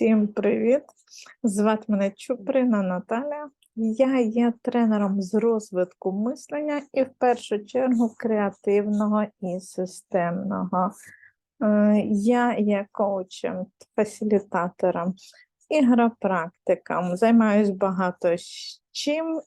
Всім привіт! Звати мене Чуприна Наталя. Я є тренером з розвитку мислення і в першу чергу креативного і системного. Е, Я є коучем, фасилітатором, ігропрактиком, займаюсь багато чим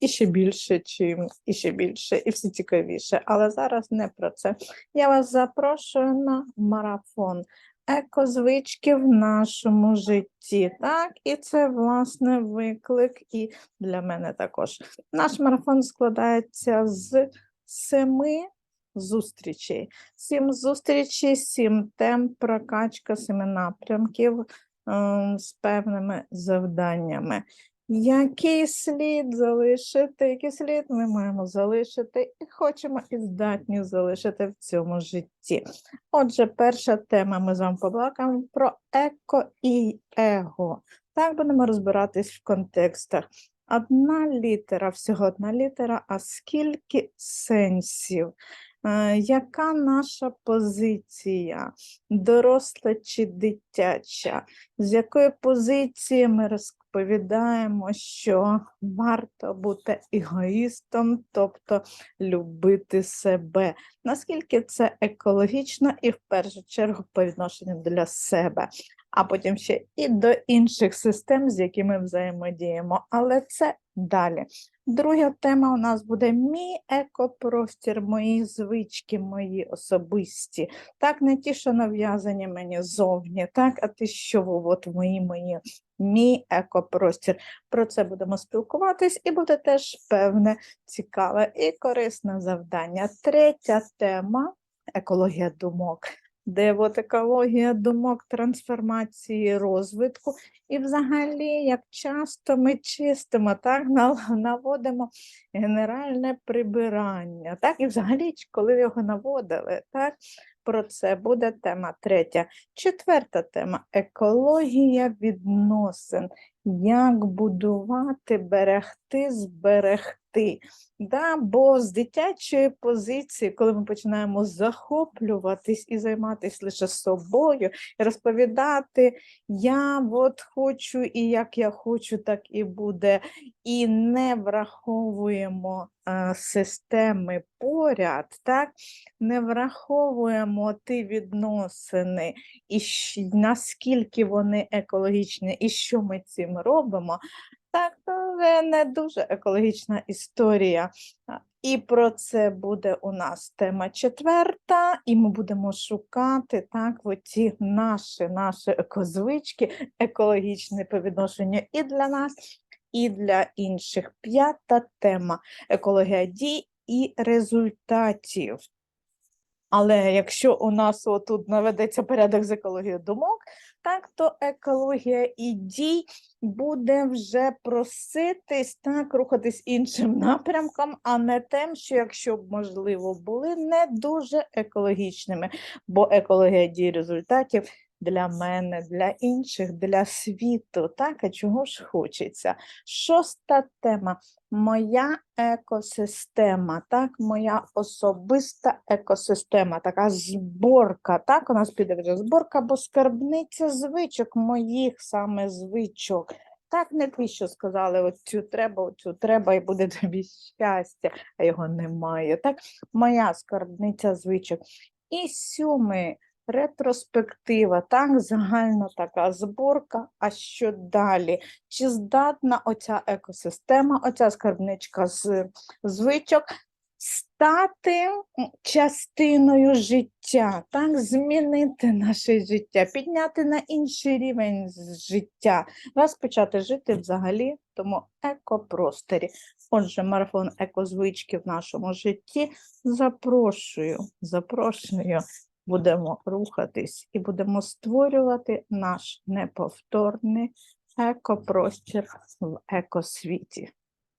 і ще більше чим, і ще більше, і все цікавіше. Але зараз не про це. Я вас запрошую на марафон екозвички в нашому житті. Так, і це власне виклик, і для мене також. Наш марафон складається з семи зустрічей. Сім зустрічей, сім тем, прокачка семи напрямків ем, з певними завданнями. Який слід залишити, який слід ми маємо залишити і хочемо і здатні залишити в цьому житті. Отже, перша тема ми з вами побалакаємо про еко і его. Так будемо розбиратись в контекстах. Одна літера, всього одна літера, а скільки сенсів? Яка наша позиція, доросла чи дитяча? З якої позиції ми розповідаємо, що варто бути егоїстом, тобто любити себе? Наскільки це екологічно і в першу чергу по відношенню для себе, а потім ще і до інших систем, з якими взаємодіємо. Але це далі. Друга тема у нас буде мій екопростір, мої звички, мої особисті. Так, не ті, що нав'язані мені зовні, так, а ті, що от мої мої. Мій екопростір. Про це будемо спілкуватись, і буде теж певне цікаве і корисне завдання. Третя тема екологія думок, де екологія думок, трансформації, розвитку, і взагалі, як часто ми чистимо, так, наводимо генеральне прибирання, так, і взагалі, коли його наводили, так, про це буде тема третя. Четверта тема екологія відносин. Як будувати, берегти, зберегти. Да, бо з дитячої позиції, коли ми починаємо захоплюватись і займатися лише собою, розповідати, я от хочу, і як я хочу, так і буде, і не враховуємо е, системи поряд, так, не враховуємо ті відносини, і наскільки вони екологічні, і що ми цим робимо, так, це не дуже екологічна історія. І про це буде у нас тема четверта, і ми будемо шукати так, оці наші, наші екозвички, екологічні по відношенню і для нас, і для інших. П'ята тема екологія дій і результатів. Але якщо у нас тут наведеться порядок з екологією думок, так то екологія і дій буде вже проситись так, рухатись іншим напрямком, а не тим, що якщо б можливо були не дуже екологічними, бо екологія дій результатів для мене, для інших, для світу. Так, а чого ж хочеться? Шоста тема моя екосистема, так, моя особиста екосистема, така зборка. Так, у нас піде вже зборка, бо скарбниця звичок, моїх саме звичок. Так, не ті, що сказали, оцю треба, оцю треба, і буде тобі щастя, а його немає. Так, моя скарбниця звичок. І сьомий ретроспектива, так, загальна така зборка. А що далі? Чи здатна оця екосистема, оця скарбничка з звичок стати частиною життя, так, змінити наше життя, підняти на інший рівень життя, розпочати жити взагалі в тому екопросторі. Отже, марафон екозвички в нашому житті. Запрошую, запрошую. Будемо рухатись і будемо створювати наш неповторний екопростір в екосвіті.